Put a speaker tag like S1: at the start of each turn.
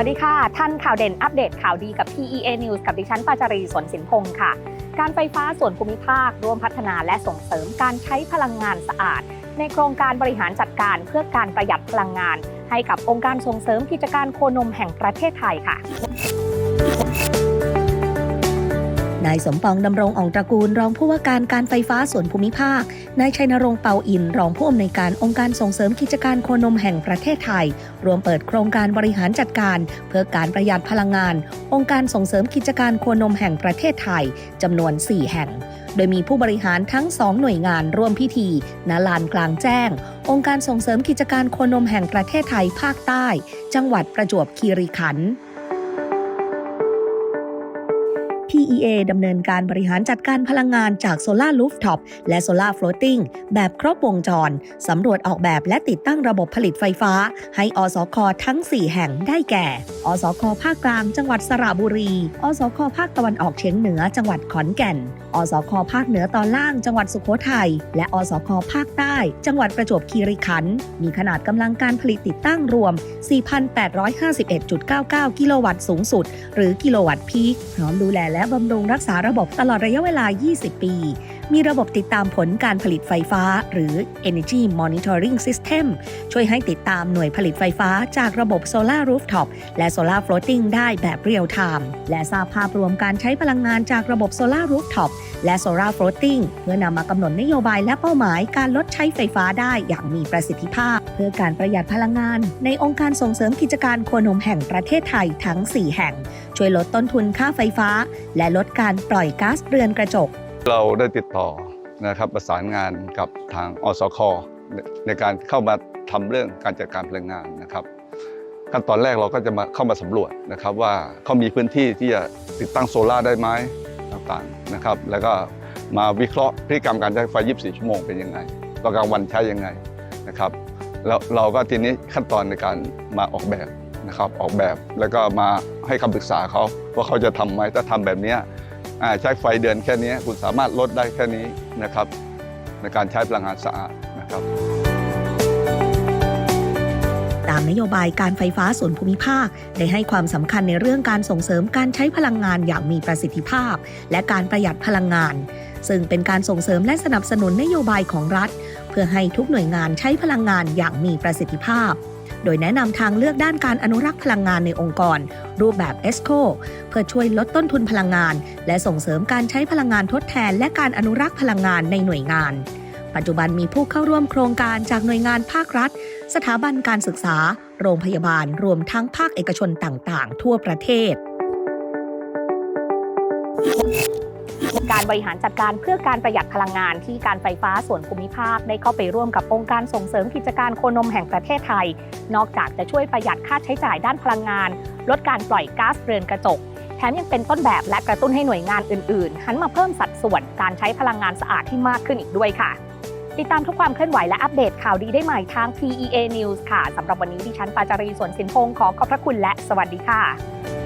S1: วัสดีค่ะ ท่านข่าวเด่นอัปเดตข่าวดีกับ PEA News กับดิฉันปาจารีสนสินพงศ์ค่ะ การไฟฟ้าส่วนภูมิภาคร่วมพัฒนาและส่งเสริมการใช้พลังงานสะอาด ในโครงการบริหารจัดการเพื่อการประหยัดพลังงาน ให้กับองค์การส่งเสริมกิจการโคนมแห่งประเทศไทยค่ะ
S2: นายสมปองดำรงอ่องตระกูล รองผู้ว่าการการไฟฟ้าส่วนภูมิภาค นายชัยนรงค์เปาอิน รองผู้อำนวยการองค์การส่งเสริมกิจการโคนมแห่งประเทศไทย รวมเปิดโครงการบริหารจัดการ เพื่อการประหยัดพลังงาน องค์การส่งเสริมกิจการโคนมแห่งประเทศไทยจำนวน 4 แห่ง โดยมีผู้บริหารทั้ง 2 หน่วยงานร่วมพิธีณลานกลางแจ้ง องค์การส่งเสริมกิจการโคนมแห่งประเทศไทยภาคใต้ จังหวัดประจวบคีรีขันธ์ PEA ดำเนินการบริหารจัดการพลังงานจากโซลารูฟท็อปและโซลา r ฟล o ตติ้งแบบครบวงจร สำรวจออกแบบและติดตั้งระบบผลิตไฟฟ้า ให้อสคทั้ง 4 แห่งได้แก่ อสคภาคกลาง จังหวัดสระบุรี อสคภาคตะวันออกเฉียงเหนือ จังหวัดขอนแก่น อสคภาคเหนือตอนล่าง จังหวัดสุโขทัย และอสคภาคใต้ จังหวัดประจวบคีรีขันธ์ มีขนาดกำลังการผลิตติดตั้งรวม 4,851.99 กิโลวัตต์สูงสุด หรือกิโลวัตต์พีค พร้อมดูแลและบำรุงรักษาระบบตลอดระยะเวลา 20 ปี มีระบบติดตามผลการผลิตไฟฟ้า หรือ Energy Monitoring System ช่วยให้ติดตามหน่วยผลิตไฟฟ้าจากระบบ Solar Rooftop และ Solar Floating ได้แบบเรียลไทม์และทราบภาพรวมการใช้พลังงานจากระบบ Solar Rooftop และ Solar Floating เพื่อนำมากำหนดนโยบายและเป้าหมายการลดใช้ไฟฟ้าได้อย่างมีประสิทธิภาพ เพื่อการประหยัดพลังงาน ในองค์การส่งเสริมกิจการโคนมแห่งประเทศไทยทั้ง 4 แห่ง ช่วยลดต้นทุนค่าไฟฟ้า และลดการปล่อยก๊าซเรือนกระจก
S3: เราได้ติดต่อนะครับประสานงานกับทางอสคในการเข้ามาทำเรื่องการจัดการพลังงานนะครับ ขั้นตอนแรกเราก็จะมาเข้ามาสำรวจนะครับว่าเขามีพื้นที่ที่จะติดตั้งโซลาร์ได้ไหมต่างๆนะครับ แล้วก็มาวิเคราะห์พฤติกรรมการใช้ไฟ 24 ชั่วโมงเป็นยังไงตอนกลางวันใช้ยังไงนะครับแล้วเราก็ทีนี้ขั้นตอนในการมาออกแบบนะครับออกแบบแล้วก็มาให้คำปรึกษาเขาว่าเขาจะทำไหมถ้าทำแบบนี้ ใช้ไฟเดือนแค่นี้คุณสามารถลดได้แค่นี้นะครับ ในการใช้พลังงานสะอาดนะครับ
S2: ตามนโยบายการไฟฟ้าส่วนภูมิภาค ได้ให้ความสำคัญในเรื่องการส่งเสริมการใช้พลังงานอย่างมีประสิทธิภาพ และการประหยัดพลังงาน ซึ่งเป็นการส่งเสริมและสนับสนุนนโยบายของรัฐ เพื่อให้ทุกหน่วยงานใช้พลังงานอย่างมีประสิทธิภาพ โดยแนะนำทางเลือกด้านการอนุรักษ์พลังงานในองค์กร รูปแบบ ESCO เพื่อช่วยลดต้นทุนพลังงาน และส่งเสริมการใช้พลังงานทดแทน และการอนุรักษ์พลังงานในหน่วยงาน ปัจจุบันมีผู้เข้าร่วมโครงการจากหน่วยงานภาครัฐ สถาบันการศึกษา โรงพยาบาล รวมทั้งภาคเอกชนต่าง ๆ ทั่วประเทศ
S1: การบริหารจัดการเพื่อการประหยัดพลังงานที่การไฟฟ้าส่วนภูมิภาคได้เข้าไปร่วมกับองค์การส่งเสริมกิจการโคนมแห่งประเทศไทย นอกจากจะช่วยประหยัดค่าใช้จ่ายด้านพลังงาน ลดการปล่อยก๊าซเรือนกระจก แถมยังเป็นต้นแบบและกระตุ้นให้หน่วยงานอื่นๆ หันมาเพิ่มสัดส่วนการใช้พลังงานสะอาดที่มากขึ้นอีกด้วยค่ะ ติดตามทุกความเคลื่อนไหวและอัปเดตข่าวดีได้ใหม่ทาง PEA News ค่ะสำหรับวันนี้ดิฉันปาจารีสวนสินพงศ์ขอขอบพระคุณและสวัสดีค่ะ